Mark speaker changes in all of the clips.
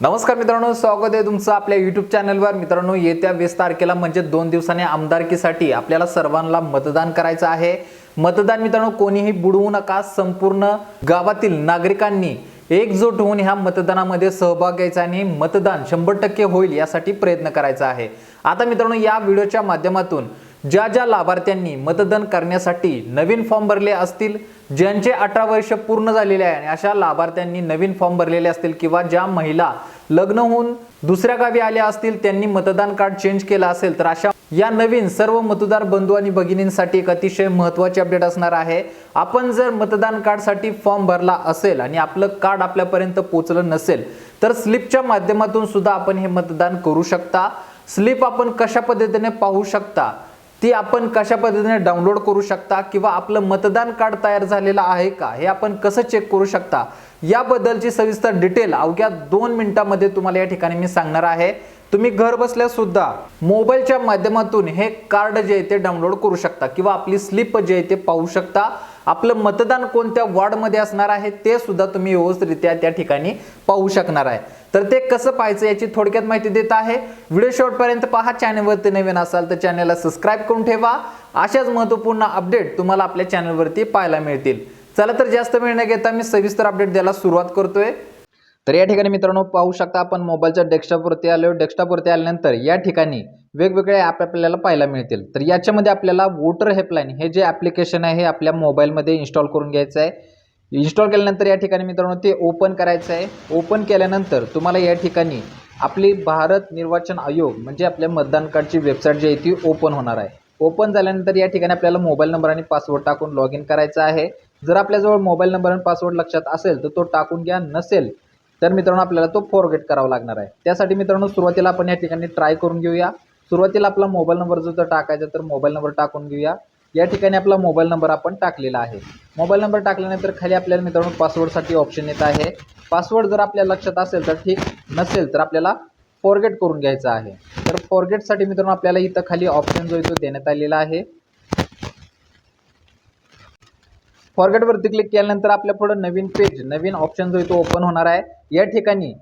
Speaker 1: नमस्कार मित्रांनो स्वागत आहे तुमचं आपल्या युट्यूब चॅनलवर मित्रांनो येत्या वीस तारखेला म्हणजे दोन दिवसांनी आमदारकीसाठी आपल्याला सर्वांना मतदान करायचं आहे. मतदान मित्रांनो कोणीही बुडवू नका. संपूर्ण गावातील नागरिकांनी एकजूट होऊन ह्या मतदानामध्ये सहभाग घ्यायचा आणि मतदान शंभर टक्के होईल यासाठी प्रयत्न करायचा आहे. आता मित्रांनो या व्हिडिओच्या माध्यमातून ज्या ज्या लाभार्थ्यांनी मतदान करण्यासाठी नवीन फॉर्म भरले असतील ज्यांचे अठरा वर्ष पूर्ण झालेले आहे आणि अशा लाभार्थ्यांनी नवीन फॉर्म भरलेले असतील किंवा ज्या महिला लग्न होऊन दुसऱ्या गावी आल्या असतील त्यांनी मतदान कार्ड चेंज केलं असेल तर अशा या नवीन सर्व मतदार बंधू आणि भगिनींसाठी एक अतिशय महत्वाची अपडेट असणार आहे. आपण जर मतदान कार्डसाठी फॉर्म भरला असेल आणि आपलं कार्ड आपल्यापर्यंत पोहोचलं नसेल तर स्लिपच्या माध्यमातून सुद्धा आपण हे मतदान करू शकता. स्लिप आपण कशा पद्धतीने पाहू शकता? ती आपण कशा पद्धतीने डाउनलोड करू शकता किंवा आपलं मतदान कार्ड तयार झालेलं आहे का? हे आपण कसं चेक करू शकता? याबद्दलची सविस्तर डिटेल अवघ्या दोन मिनिटांमध्ये तुम्हाला या ठिकाणी मी सांगणार आहे. तुम्ही घर बसल्या सुद्धा मोबाईलच्या माध्यमातून हे कार्ड जे आहे ते डाउनलोड करू शकता किंवा आपली स्लिप जे आहे ते पाहू शकता. आपलं मतदान कोणत्या वॉर्डमध्ये असणार आहे ते सुद्धा तुम्ही व्यवस्थितरित्या त्या ठिकाणी पाहू शकणार आहे. तर ते कसं पाहायचं याची थोडक्यात माहिती देत आहे. व्हिडिओ शेवटपर्यंत पहा. चॅनलवरती नवीन असाल तर चॅनलला सबस्क्राईब करून ठेवा. अशाच महत्त्वपूर्ण अपडेट तुम्हाला आपल्या चॅनलवरती पाहायला मिळतील. चला तर जास्त वेळ न घेता मी सविस्तर अपडेट द्यायला सुरुवात करतोय. तर या ठिकाणी मित्रांनो पाहू शकता आपण मोबाईलच्या डेस्कटॉपवरती आलो. डेस्कटॉपवरती आल्यानंतर या ठिकाणी वेगवेगळे ॲप आपल्याला पाहायला मिळतील. तर याच्यामध्ये आपल्याला वोटर हेल्पलाईन हे जे ॲप्लिकेशन आहे हे आपल्या मोबाईलमध्ये इन्स्टॉल करून घ्यायचं आहे. इन्स्टॉल केल्यानंतर या ठिकाणी मित्रांनो ते ओपन करायचं आहे. ओपन केल्यानंतर तुम्हाला या ठिकाणी आपली भारत निर्वाचन आयोग म्हणजे आपल्या मतदान कार्डची वेबसाईट जी आहे ती ओपन होणार आहे. ओपन झाल्यानंतर या ठिकाणी आपल्याला मोबाईल नंबर आणि पासवर्ड टाकून लॉग इन करायचं आहे. जर आपल्याजवळ मोबाईल नंबर आणि पासवर्ड लक्षात असेल तर तो टाकून घ्या. नसेल तर मित्रांनो आपल्याला तो फॉरगेट करावा लागणार आहे. त्यासाठी मित्रांनो सुरुवातीला आपण या ठिकाणी ट्राय करून घेऊया. सुरुवातीला आपला मोबाईल नंबर जो जर टाकायचा तर मोबाईल नंबर टाकून घेऊया. या ठिकाणी आपला मोबाईल नंबर आपण टाकलेला आहे. मोबाईल नंबर टाकल्यानंतर खाली आपल्याला मित्रांनो पासवर्डसाठी ऑप्शन येत आहे. पासवर्ड जर आपल्या लक्षात असेल तर ठीक नसेल तर आपल्याला फॉरगेट करून घ्यायचा आहे. तर फॉरगेटसाठी मित्रांनो आपल्याला इथं खाली ऑप्शन जो आहे तो देण्यात आलेला आहे. फॉरगेटवरती क्लिक केल्यानंतर आपल्या पुढं नवीन पेज नवीन ऑप्शन जो आहे तो ओपन होणार आहे. या ठिकाणी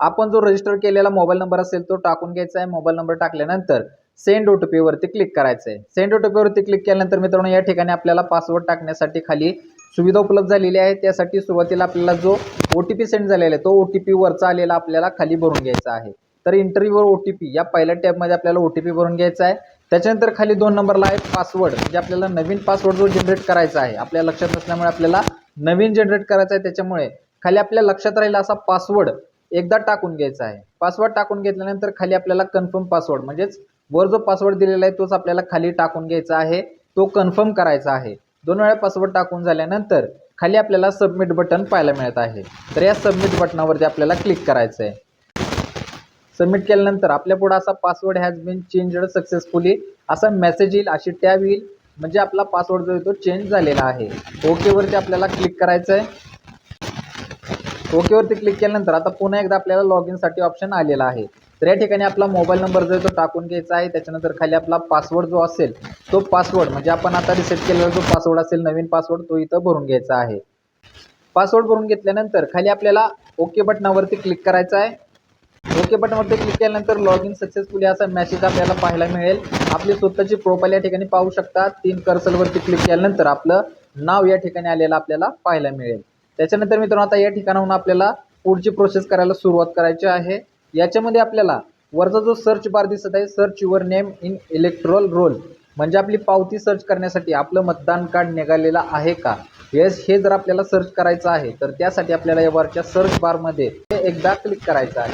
Speaker 1: आपण जो रजिस्टर केलेला मोबाईल नंबर असेल तो टाकून घ्यायचा आहे. मोबाईल नंबर टाकल्यानंतर सेंड ओ टी पीवरती क्लिक करायचं आहे सेंड ओ टी पीवरती क्लिक केल्यानंतर मित्रांनो या ठिकाणी आपल्याला पासवर्ड टाकण्यासाठी खाली सुविधा उपलब्ध झालेली आहे. त्यासाठी सुरुवातीला आपल्याला जो ओ टी पी सेंड झालेला आहे तो ओ टी पी वरचा आलेला आपल्याला खाली भरून घ्यायचा आहे. तर इंटरव्ह्यूवर ओ टी पी या पहिल्या टॅबमध्ये आपल्याला ओ टी पी भरून घ्यायचा आहे. त्याच्यानंतर खाली दोन नंबरला आहे पासवर्ड म्हणजे आपल्याला नवीन पासवर्ड जो जनरेट करायचा आहे आपल्या लक्षात नसल्यामुळे आपल्याला नवीन जनरेट करायचा आहे. त्याच्यामुळे खाली आपल्या लक्षात राहिला असा पासवर्ड एकदा टाकून घ्यायचा आहे. पासवर्ड टाकून घेतल्यानंतर खाली आपल्याला कन्फर्म पासवर्ड म्हणजेच वर जो पासवर्ड दिलेला आहे तोच आपल्याला खाली टाकून घ्यायचा आहे. तो कन्फर्म करायचा आहे. दोन वेळा पासवर्ड टाकून झाल्यानंतर खाली आपल्याला सबमिट बटन पाहायला मिळत आहे. तर या सबमिट बटनावरती आपल्याला क्लिक करायचं आहे सबमिट केल्यानंतर आपल्या पुढे असा password has been changed successfully असा मेसेज येईल अशी टॅब येईल. म्हणजे आपला पासवर्ड जो आहे तो चेंज झालेला आहे. ओकेवरती आपल्याला क्लिक करायचं आहे ओकेवरती क्लिक केल्यानंतर आता पुन्हा एकदा आपल्याला लॉग इनसाठी ऑप्शन आलेला आहे. तर या ठिकाणी आपला मोबाईल नंबर जो आहे तो टाकून घ्यायचा आहे. त्याच्यानंतर खाली आपला पासवर्ड जो असेल तो पासवर्ड म्हणजे आपण आता रिसेट केलेला जो पासवर्ड असेल नवीन पासवर्ड तो इथं भरून घ्यायचा आहे. पासवर्ड भरून घेतल्यानंतर खाली आपल्याला ओके बटनावरती क्लिक करायचं आहे. ओके बटनवरती क्लिक केल्यानंतर लॉग इन सक्सेसफुली असा मेसेज आपल्याला पाहायला मिळेल. आपली स्वतःची प्रोफाईल या ठिकाणी पाहू शकता. तीन कर्सलवरती क्लिक केल्यानंतर आपलं नाव या ठिकाणी आलेलं आपल्याला पाहायला मिळेल. त्याच्यानंतर मित्रांनो आता या ठिकाणाहून आपल्याला पुढची प्रोसेस करायला सुरुवात करायची आहे. याच्यामध्ये आपल्याला वरचा जो सर्च बार दिसत आहे search your name in electoral roll म्हणजे आपली पावती सर्च करण्यासाठी आपलं मतदान कार्ड निघालेलं आहे का? येस हे जर आपल्याला सर्च करायचं आहे तर त्यासाठी आपल्याला या वरच्या सर्च बारमध्ये एकदा क्लिक करायचं आहे.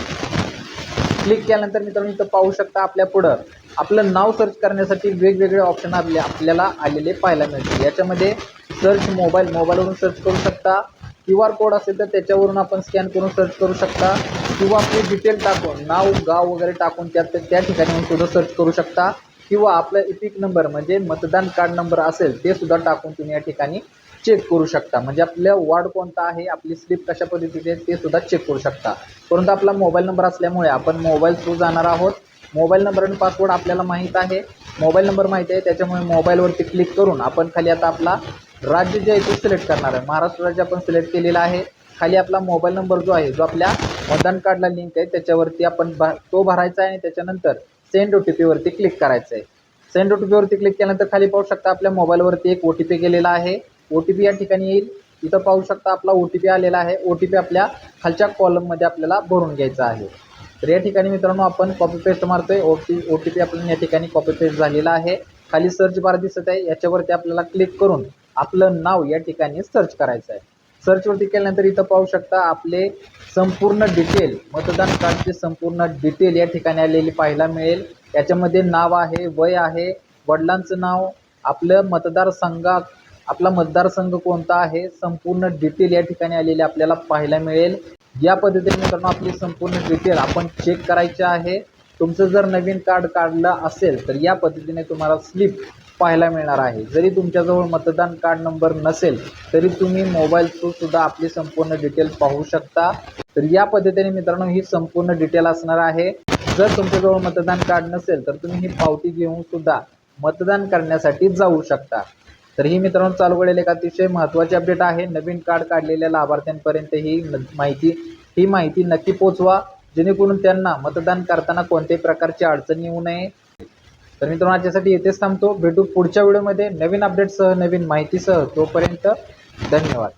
Speaker 1: क्लिक केल्यानंतर मित्रांनो इथं पाहू शकता आपल्या पुढं. आपलं नाव सर्च करण्यासाठी वेगवेगळे ऑप्शन आपले आपल्याला आलेले पाहायला मिळतील. याच्यामध्ये सर्च मोबाईल मोबाईलवरून सर्च करू शकता. क्यू आर कोड असेल तर त्याच्यावरून आपण स्कॅन करून सर्च करू शकता. किंवा आपले डिटेल टाकून नाव गाव वगैरे टाकून त्यात त्या ठिकाणी सुद्धा सर्च करू शकता. किंवा आपलं इपिक नंबर म्हणजे मतदान कार्ड नंबर असेल ते सुद्धा टाकून तुम्ही या ठिकाणी चेक करू शकता. म्हणजे आपल्या वॉर्ड कोणता आहे आपली स्लिप कशा पद्धतीची आहे ते सुद्धा चेक करू शकता. परंतु आपला मोबाईल नंबर असल्यामुळे आपण मोबाईल थ्रू जाणार आहोत. मोबाईल नंबर आणि पासवर्ड आपल्याला माहीत आहे. मोबाईल नंबर माहीत आहे त्याच्यामुळे मोबाईलवरती क्लिक करून आपण खाली आता आपला राज्य जे आहे ते सिलेक्ट करणार आहे. महाराष्ट्र राज्य आपण सिलेक्ट केलेलं आहे. खाली आपला मोबाईल नंबर जो आहे जो आपल्या मतदान कार्डला लिंक आहे त्याच्यावरती आपण भा तो भरायचा आहे आणि त्याच्यानंतर सेंड ओ टी पीवरती क्लिक करायचं आहे. सेंड ओ टी पीवरती क्लिक केल्यानंतर खाली पाहू शकता आपल्या मोबाईलवरती एक ओ टी पी गेलेला आहे. ओ टी पी या ठिकाणी येईल. इथं पाहू शकता आपला ओ टी पी आलेला आहे. ओ टी पी आपल्या खालच्या कॉलममध्ये आपल्याला भरून घ्यायचा आहे. तर या ठिकाणी मित्रांनो आपण कॉपी पेस्ट मारतोय. O T O T P आपल्याला या ठिकाणी कॉपी पेस्ट झालेला आहे. खाली सर्च बार दिसत आहे. याच्यावरती आपल्याला क्लिक करून आपलं नाव या ठिकाणी सर्च करायचं आहे. सर्चवरती केल्यानंतर इथं पाहू शकता आपले संपूर्ण डिटेल मतदान कार्डचे संपूर्ण डिटेल या ठिकाणी आलेली पाहायला मिळेल. याच्यामध्ये नाव आहे वय आहे वडिलांचं नाव आपलं मतदारसंघात आपला मतदारसंघ कोणता आहे संपूर्ण डिटेल या ठिकाणी आलेली आपल्याला पाहायला मिळेल. या पद्धतीने मित्रांनो आपली संपूर्ण डिटेल आपण चेक करायचे आहे. तुमचं जर नवीन कार्ड काढलं असेल तर या पद्धतीने तुम्हाला स्लिप पाहायला मिळणार आहे. जरी तुमच्याजवळ मतदान कार्ड नंबर नसेल तरी तुम्ही मोबाईल थ्रू सुद्धा आपली संपूर्ण डिटेल पाहू शकता. तर या पद्धतीने मित्रांनो ही संपूर्ण डिटेल असणार आहे. जर तुमच्याजवळ मतदान कार्ड नसेल तर तुम्ही ही पावती घेऊन सुद्धा मतदान करण्यासाठी जाऊ शकता. तर ही मित्रांनो चालू घडेल एक अतिशय महत्त्वाची अपडेट आहे. नवीन कार्ड काढलेल्या लाभार्थ्यांपर्यंत ही न- माहिती ही माहिती नक्की पोचवा. जेणेकरून त्यांना मतदान करताना कोणत्याही प्रकारची अडचण येऊ नये. तर मित्रांनो आजच्यासाठी येथेच थांबतो. भेटू पुढच्या व्हिडिओमध्ये. नवीन अपडेटसह नवीन माहितीसह तोपर्यंत धन्यवाद.